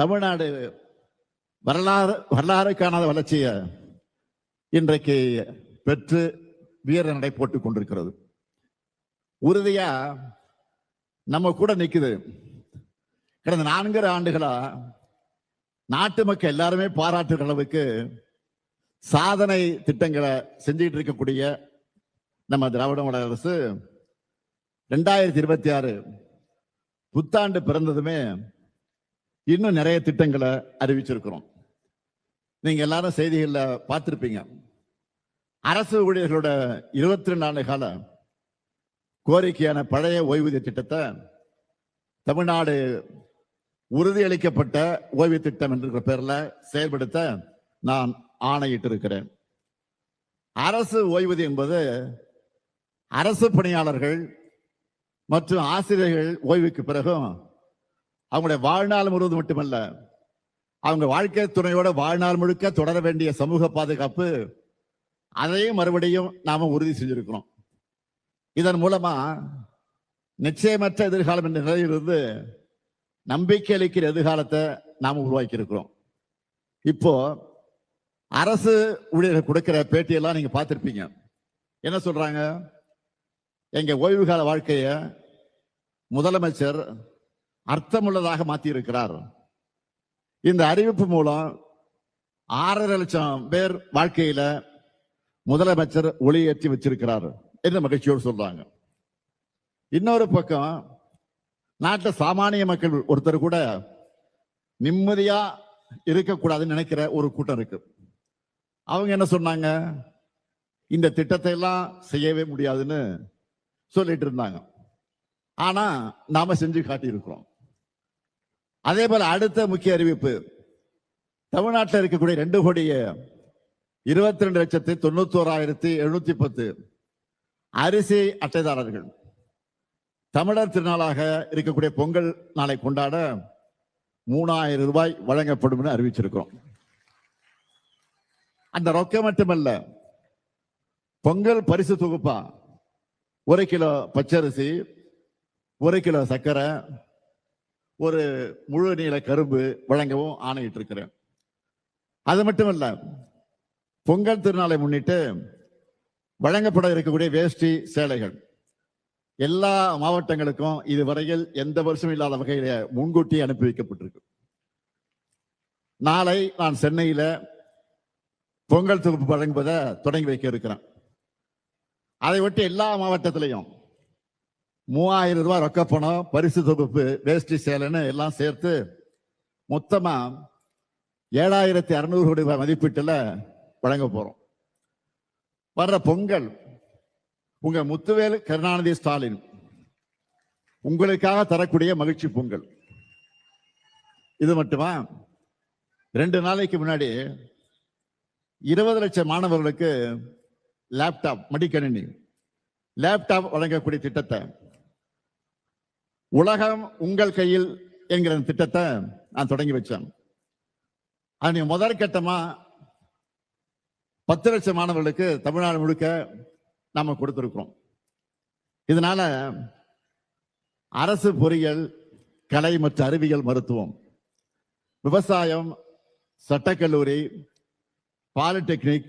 தமிழ்நாடு வரலாறு வரலாறு காணாத வளர்ச்சியை இன்றைக்கு பெற்று வீர நடை போட்டுக் கொண்டிருக்கிறது. உறுதியா நம்ம கூட நிற்குது கடந்த நான்கரை ஆண்டுகளா நாட்டு மக்கள் எல்லாருமே பாராட்டுகிற அளவுக்கு சாதனை திட்டங்களை செஞ்சுக்கிட்டு இருக்கக்கூடிய நம்ம திராவிட மாடல் அரசு ரெண்டாயிரத்தி இருபத்தி ஆறு புத்தாண்டு பிறந்ததுமே இன்னும் நிறைய திட்டங்களை அறிவிச்சிருக்கிறோம். நீங்க எல்லாரும் செய்திகளில் பார்த்துருப்பீங்க. அரசு ஊழியர்களோட இருபத்தி ரெண்டு ஆண்டு கால கோரிக்கையான பழைய ஓய்வூதிய திட்டத்தை தமிழ்நாடு உறுதியளிக்கப்பட்ட ஓய்வு திட்டம் என்ற பெயரில் செயல்படுத்த நான் ஆணையிட்டு இருக்கிறேன் அரசு ஓய்வூதியம் என்பது அரசு பணியாளர்கள் மற்றும் ஆசிரியர்கள் ஓய்வுக்கு பிறகும் அவங்களுடைய வாழ்நாள் முழுவதும் மட்டுமல்ல அவங்க வாழ்க்கை துணையோட வாழ்நாள் முழுக்க தொடர வேண்டிய சமூக பாதுகாப்பு அதையும் மறுபடியும் நாம உறுதி செஞ்சிருக்கிறோம். இதன் மூலமா நிச்சயமற்ற எதிர்காலம் என்ற நிலையிலிருந்து நம்பிக்கை அளிக்கிற எதிர்காலத்தை நாம் உருவாக்கி இருக்கிறோம் இப்போ அரசு ஊழியர்கள் கொடுக்கிற பேட்டியெல்லாம் நீங்க பார்த்துருப்பீங்க. என்ன சொல்றாங்க? எங்க ஓய்வு கால வாழ்க்கைய முதலமைச்சர் அர்த்தமுள்ளதாக மாற்றியிருக்கிறார் இந்த அறிவிப்பு மூலம் ஆறரை லட்சம் பேர் வாழ்க்கையில முதலமைச்சர் ஒளியேற்றி வச்சிருக்கிறார் என்று மகிழ்ச்சியோடு சொல்றாங்க. இன்னொரு பக்கம் நாட்டில் சாமானிய மக்கள் ஒருத்தர் கூட நிம்மதியா இருக்கக்கூடாதுன்னு நினைக்கிற ஒரு கூட்டம் இருக்கு. அவங்க என்ன சொன்னாங்க? இந்த திட்டத்தை எல்லாம் செய்யவே முடியாதுன்னு சொல்லிட்டு இருந்தாங்க. ஆனா நாம செஞ்சு காட்டியிருக்கிறோம். அதே போல அடுத்த முக்கிய அறிவிப்பு. தமிழ்நாட்டில் இருக்கக்கூடிய ரெண்டு கோடிய இருபத்தி ரெண்டு லட்சத்தி தொண்ணூத்தோராயிரத்தி எழுநூத்தி பத்து அரிசி அட்டைதாரர்கள். தமிழர் திருநாளாக இருக்கக்கூடிய பொங்கல் நாளை கொண்டாட மூணாயிரம் ரூபாய் வழங்கப்படும் அறிவிச்சிருக்கிறோம். அந்த ரொக்கம் மட்டுமல்ல பொங்கல் பரிசு தொகுப்பா ஒரு கிலோ பச்சரிசி ஒரு கிலோ சர்க்கரை ஒரு முழு நீள கரும்பு வழங்கவும் ஆணையிட்டு இருக்கிறேன் அது மட்டுமல்ல பொங்கல் திருநாளை முன்னிட்டு வழங்கப்பட இருக்கக்கூடிய வேஷ்டி சேலைகள். எல்லா மாவட்டங்களுக்கும் இதுவரையில் எந்த வருஷமும் இல்லாத வகையில முன்கூட்டி அனுப்பி வைக்கப்பட்டிருக்கு. நாளை நான் சென்னையில பொங்கல் தொகுப்பு வழங்குவதை தொடங்கி வைக்க இருக்கிறேன். அதை ஒட்டி எல்லா மாவட்டத்திலையும் மூவாயிரம் ரூபாய் ரொக்க பணம் பரிசு தொகுப்பு வேஷ்டி சேலைன்னு எல்லாம் சேர்த்து மொத்தமா ஏழாயிரத்தி அறுநூறு கோடி ரூபாய் மதிப்பீட்டில் வழங்க போறோம். வர்ற பொங்கல் உங்க முத்துவேல் கருணாநிதி ஸ்டாலின் உங்களுக்காக தரக்கூடிய மகிழ்ச்சி பொங்கல். இது மட்டுமா? ரெண்டு நாளைக்கு முன்னாடி இருபது லட்சம் மாணவர்களுக்கு லேப்டாப் மடிக்கணினி லேப்டாப் வழங்கக்கூடிய திட்டத்தை உலகம் உங்கள் கையில் என்கிற திட்டத்தை நான் தொடங்கி வச்சேன். அது முதற் கட்டமா பத்து லட்சம் மாணவர்களுக்கு தமிழ்நாடு முழுக்க நம்ம கொடுத்துருக்கோம் இதனால அரசு பொறியியல் கலை மற்றும் அறிவியல் மருத்துவம் விவசாயம் சட்டக்கல்லூரி பாலிடெக்னிக்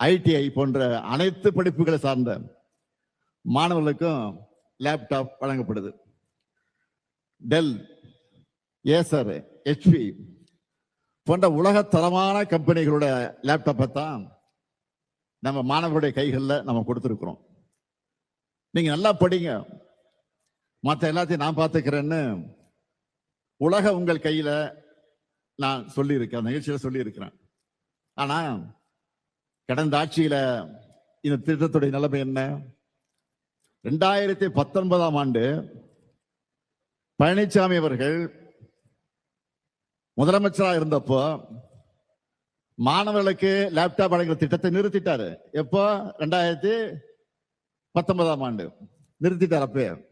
ஐடிஐ போன்ற அனைத்து படிப்புகளை சார்ந்த மாணவர்களுக்கும் லேப்டாப் வழங்கப்படுது. டெல் ஏசர் ஹெச்பி போன்ற உலக தரமான கம்பெனிகளோட லேப்டாப்பை தான் நம்ம மாணவர்களுடைய கைகளில் நம்ம கொடுத்துருக்குறோம். நீங்கள் நல்லா படிங்க. மற்ற எல்லாத்தையும் நான் பார்த்துக்கிறேன்னு உலக உங்கள் கையில் நான் சொல்லியிருக்கேன். நிகழ்ச்சியில் சொல்லியிருக்கிறேன். ஆனால் கடந்த ஆட்சியில் இந்த திட்டத்துடைய நிலைமை என்ன? ரெண்டாயிரத்தி பத்தொன்பதாம் ஆண்டு பழனிசாமி அவர்கள் முதலமைச்சராக இருந்தப்போ மாணவர்களுக்கு லேப்டாப் வழங்குற திட்டத்தை நிறுத்திட்டாரு. எப்போ? ரெண்டாயிரத்தி பத்தொன்பதாம் ஆண்டு. நிறுத்திட்டார் அப்ப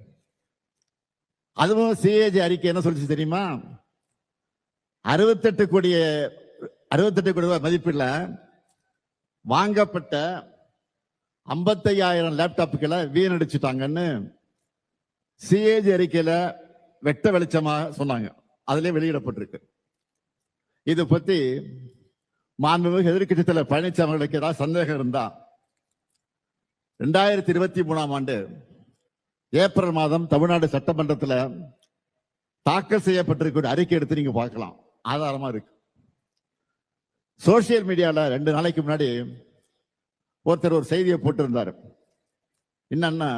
அதுவும் சிஏஜி அறிக்கை என்ன சொல்லிச்சு தெரியுமா? அறுபத்தெட்டு கோடிய அறுபத்தெட்டு கோடி ரூபாய் மதிப்பில் வாங்கப்பட்ட ஐம்பத்தையாயிரம் லேப்டாப்புகளை வீணடிச்சுட்டாங்கன்னு சிஏஜி அறிக்கையில் வெட்ட வெளிச்சமா சொன்னாங்க. அதுலேயே வெளியிடப்பட்டிருக்கு. இது பத்தி மாண்புமிகு எதிர்க்கட்சி தலைவர் பழனிசாமி அவர்களுக்கு ஏதாவது சந்தேகம் இருந்தா ரெண்டாயிரத்தி இருபத்தி மூணாம் ஆண்டு ஏப்ரல் மாதம் தமிழ்நாடு சட்டமன்றத்தில் தாக்கல் செய்யப்பட்டிருக்க அறிக்கை எடுத்து நீங்க பார்க்கலாம். ஆதாரமா இருக்கு. சோசியல் மீடியாவில் ரெண்டு நாளைக்கு முன்னாடி ஒருத்தர் ஒரு செய்தியை போட்டிருந்தார். என்னன்னா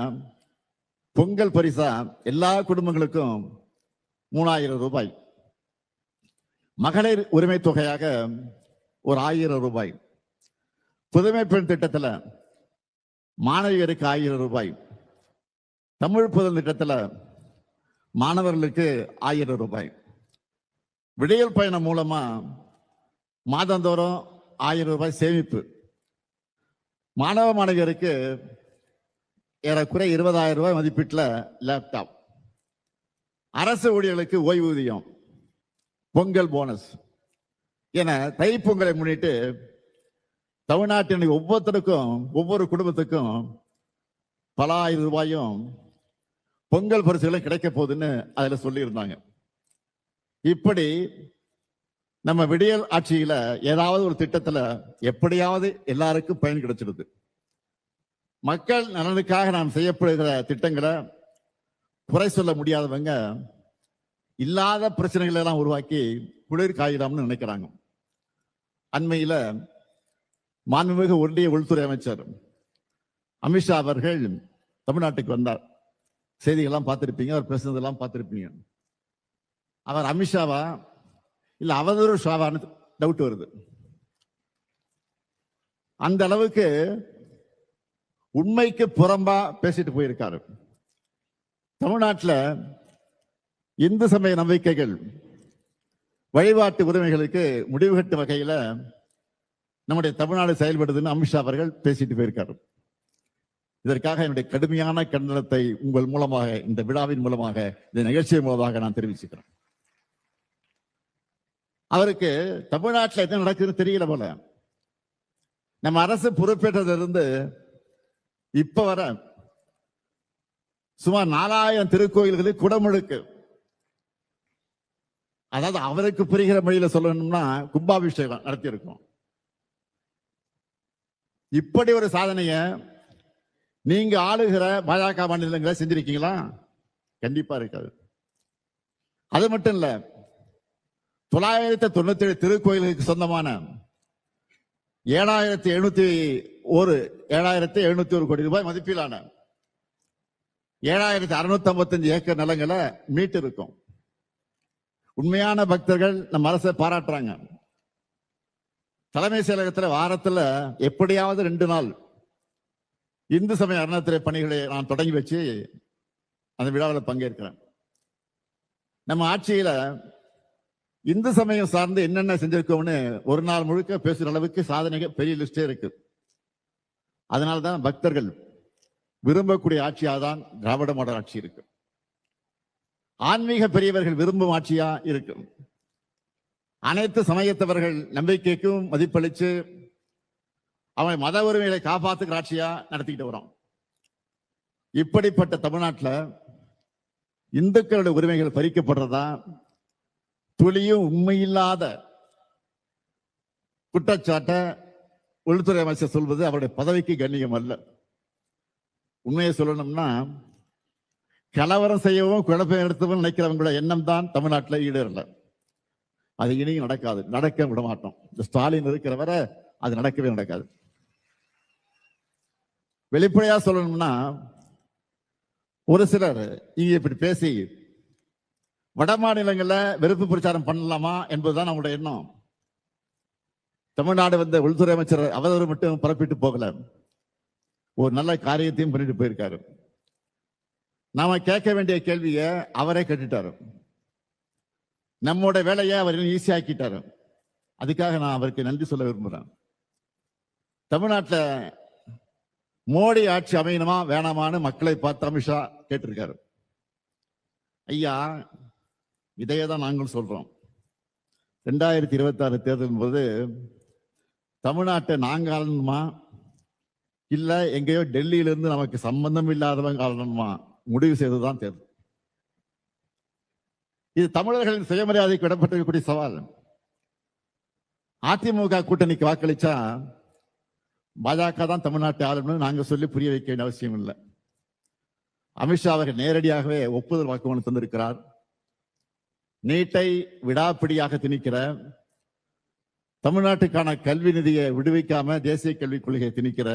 பொங்கல் பரிசா எல்லா குடும்பங்களுக்கும் மூணாயிரம் ரூபாய். மகளிர் உரிமை தொகையாக ஒரு ஆயிரம் ரூபாய். புதுமை பெண் திட்டத்தில் மாணவியருக்கு ஆயிரம் ரூபாய். தமிழ் புதன் திட்டத்தில் மாணவர்களுக்கு ஆயிரம் ரூபாய். விடியல் பயணம் மூலமா மாதந்தோறும் ஆயிரம் ரூபாய் சேமிப்பு. மாணவ மாணவியருக்கு ஏறக்குறைய இருபதாயிரம் ரூபாய் மதிப்பீட்டில் லேப்டாப் அரசு ஊழியர்களுக்கு ஓய்வூதியம் பொங்கல் போனஸ் என தைப்பொங்கலை முன்னிட்டு தமிழ்நாட்டின் ஒவ்வொருத்தருக்கும் ஒவ்வொரு குடும்பத்துக்கும் பல ஆயிரம் ரூபாயும் பொங்கல் பரிசுகளும் கிடைக்க போகுதுன்னு அதில் சொல்லியிருந்தாங்க. இப்படி நம்ம விடியல் ஆட்சியில் ஏதாவது ஒரு திட்டத்தில் எப்படியாவது எல்லாருக்கும் பயன் கிடைச்சிடுது. மக்கள் நலனுக்காக நாம் செய்யப்படுகிற திட்டங்களை குறை சொல்ல முடியாதவங்க இல்லாத பிரச்சனைகளை எல்லாம் உருவாக்கி குளிர் காயிடாம்னு நினைக்கிறாங்க. அண்மையில் மாண்புமிகு ஒன்றிய உள்துறை அமைச்சர் அமித்ஷா அவர்கள் தமிழ்நாட்டுக்கு வந்தார். செய்திகள்லாம் பார்த்துருப்பீங்க அவர் பேசுனதெல்லாம் பார்த்துருப்பீங்க. அவர் அமித்ஷாவா? இல்லை அவதூறு ஷாவான்னு டவுட் வருது. அந்த அளவுக்கு உண்மைக்கு புறம்பா பேசிட்டு போயிருக்காரு. தமிழ்நாட்டில் இந்து சமய நம்பிக்கைகள் வழிபாட்டு உரிமைகளுக்கு முடிவு கட்டும் வகையில் நம்முடைய தமிழ்நாடு செயல்படுதுன்னு அமித்ஷா அவர்கள் பேசிட்டு போயிருக்காரு. இதற்காக என்னுடைய கடுமையான கண்டனத்தை உங்கள் மூலமாக இந்த விழாவின் மூலமாக இந்த நிகழ்ச்சியின் மூலமாக நான் தெரிவிச்சுக்கிறேன். அவருக்கு தமிழ்நாட்டில் என்ன நடக்குதுன்னு தெரியல போல. நம்ம அரசு பொறுப்பேற்றதிலிருந்து இப்ப வர சுமார் நாலாயிரம் திருக்கோயில்களில் குடமுழுக்கு. அதாவது அவருக்கு புரிகிற மொழியில சொல்லணும்னா கும்பாபிஷேகம் நடத்தியிருக்கோம். இப்படி ஒரு சாதனைய நீங்க ஆளுகிற பாஜக மாநிலங்களை செஞ்சிருக்கீங்களா? கண்டிப்பா இருக்காது. அது மட்டும் இல்ல தொள்ளாயிரத்தி தொண்ணூத்தி ஏழு திருக்கோயிலுக்கு சொந்தமான ஏழாயிரத்தி எழுநூத்தி ஒரு ஏழாயிரத்தி எழுநூத்தி ஒரு கோடி ரூபாய் மதிப்பிலான ஏழாயிரத்தி அறுநூத்தி ஐம்பத்தஞ்சு ஏக்கர் நிலங்களை மீட்டு இருக்கும் உண்மையான பக்தர்கள் நம்ம அரசை பாராட்டுறாங்க. தலைமை செயலகத்தில் வாரத்தில் எப்படியாவது ரெண்டு நாள் இந்து சமய அறநிலையத்துறை பணிகளை நான் தொடங்கி வச்சு அந்த விழாவில் பங்கேற்கிறேன். நம்ம ஆட்சியில் இந்து சமயம் சார்ந்து என்னென்ன செஞ்சிருக்கோம்னு ஒரு நாள் முழுக்க பேசுற அளவுக்கு சாதனைகள் பெரிய லிஸ்டே இருக்கு. அதனால்தான் பக்தர்கள் விரும்பக்கூடிய ஆட்சியாக தான் திராவிட மாடல் ஆட்சி இருக்கு. ஆன்மீக பெரியவர்கள் விரும்பும் ஆட்சியா இருக்கும் அனைத்து சமயத்தவர்கள் நம்பிக்கைக்கும் மதிப்பளிச்சு அவன் மத உரிமைகளை காப்பாத்துக்கிற ஆட்சியா நடத்திக்கிட்டு வரோம். இப்படிப்பட்ட தமிழ்நாட்டில் இந்துக்களுடைய உரிமைகள் பறிக்கப்படுறதா துளியும் உண்மையில்லாத குற்றச்சாட்டை உள்துறை அமைச்சர் சொல்வது அவருடைய பதவிக்கு கண்ணியம் அல்ல. உண்மையை சொல்லணும்னா கலவரம் செய்யவும் குழப்பம் எடுத்தவும் நினைக்கிறவங்களோட எண்ணம் தான் தமிழ்நாட்டில் ஈடேறல. அது இனியும் நடக்காது. நடக்க விட மாட்டோம். இந்த ஸ்டாலின் இருக்கிற வரை அது நடக்கவே நடக்காது. வெளிப்படையா சொல்லணும்னா ஒரு சிலர் இங்க இப்படி பேசி வட மாநிலங்களில் வெறுப்பு பிரச்சாரம் பண்ணலாமா என்பதுதான் நம்மளுடைய எண்ணம். தமிழ்நாடு வந்த உள்துறை அமைச்சர் அவதூறு மட்டும் பரப்பிட்டு போகல. ஒரு நல்ல காரியத்தையும் பண்ணிட்டு போயிருக்காரு. நாம கேட்க வேண்டிய கேள்வியை அவரே கேட்டுட்டாரு. நம்மோட வேலையை அவர் ஈஸியாக்கிட்டாரு அதுக்காக நான் அவருக்கு நன்றி சொல்ல விரும்புகிறேன் தமிழ்நாட்டில் மோடி ஆட்சி அமையணுமா வேணாமான்னு மக்களை பார்த்து அமித்ஷா கேட்டிருக்காரு. ஐயா இதையே தான் நாங்களும் சொல்றோம். ரெண்டாயிரத்தி இருபத்தி ஆறு போது தமிழ்நாட்டை நாங்க ஆளணுமா இல்லை எங்கேயோ டெல்லியிலிருந்து நமக்கு சம்பந்தம் இல்லாதவங்க ஆளணுமா முடிவு செய்ததுதான் தேர்தல். இது தமிழர்களின் சுயமரியாதைக்கு விடப்பட்டிருக்கக்கூடிய சவால். அதிமுக கூட்டணிக்கு வாக்களிச்சா பாஜக தான் தமிழ்நாட்டை ஆளுநர் நாங்கள் சொல்லி புரிய வைக்க வேண்டிய அவசியம் இல்லை. அமித்ஷா அவர்கள் நேரடியாகவே ஒப்புதல் வாக்குமூலம் தந்திருக்கிறார். நீட்டை விடாப்பிடியாக திணிக்கிற தமிழ்நாட்டுக்கான கல்வி நிதியை விடுவிக்காம தேசிய கல்விக் கொள்கையை திணிக்கிற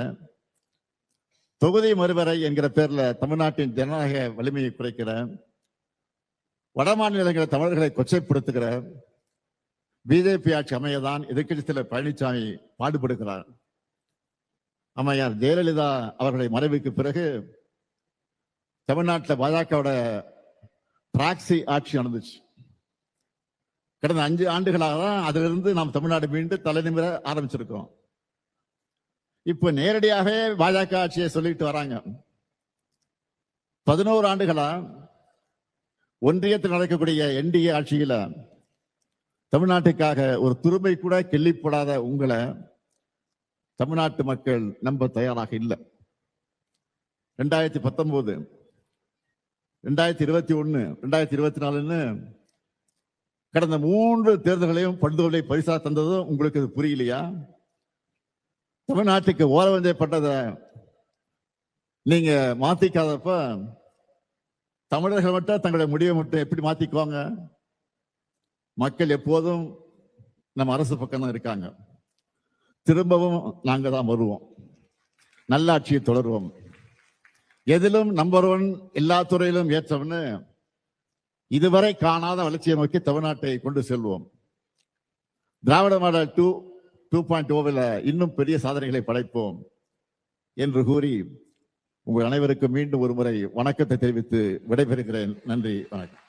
தொகுதி மறுவரை என்கிற பேர்ல தமிழ்நாட்டின் ஜனநாயக வலிமையை குறைக்கிற வட மாநிலங்களில் தமிழர்களை கொச்சைப்படுத்துகிற பிஜேபி ஆட்சி அமையதான் எதிர்க்கட்சி தலைவர் பழனிசாமி பாடுபடுகிறார். அம்மையார் ஜெயலலிதா அவர்களுடைய மறைவுக்கு பிறகு தமிழ்நாட்டில் பாஜகவோட பிராக்சி ஆட்சி நடந்துச்சு. கடந்த அஞ்சு ஆண்டுகளாக தான் அதிலிருந்து நாம் தமிழ்நாடு மீண்டு தலைநிமிர ஆரம்பிச்சிருக்கோம். இப்ப நேரடியாகவே பாஜக ஆட்சியை சொல்லிட்டு வராங்க. பதினோரு ஆண்டுகளா ஒன்றியத்தில் நடக்கக்கூடிய என்டிஏ ஆட்சியில தமிழ்நாட்டுக்காக ஒரு துருமை கூட கெல்லிப்படாத உங்களை தமிழ்நாட்டு மக்கள் நம்ப தயாராக இல்லை. ரெண்டாயிரத்தி பத்தொன்பது ரெண்டாயிரத்தி இருபத்தி ஒன்று ரெண்டாயிரத்தி இருபத்தி நாலுன்னு கடந்த மூன்று தேர்தல்களையும் படுதோலை பரிசா தந்ததும் உங்களுக்கு இது புரியலையா? தமிழ்நாட்டுக்கு ஓரவஞ்சப்பட்டதை நீங்க மாத்திக்காதப்ப தமிழர்கள் மட்டும் தங்களுடைய முடிவை மட்டும் எப்படி மாத்திக்குவாங்க? மக்கள் எப்போதும் நம்ம அரசு பக்கம் தான் இருக்காங்க. திரும்பவும் நாங்க தான் வருவோம். நல்லாட்சியை தொடருவோம். எதிலும் நம்பர் ஒன் எல்லா துறையிலும் ஏற்றவன்னு இதுவரை காணாத வளர்ச்சியை நோக்கி தமிழ்நாட்டை கொண்டு செல்வோம். Dravida model two two point ஓவில் இன்னும் பெரிய சாதனைகளை படைப்போம் என்று கூறி உங்கள் அனைவருக்கும் மீண்டும் ஒரு முறை வணக்கத்தை தெரிவித்து விடைபெறுகிறேன். நன்றி வணக்கம்.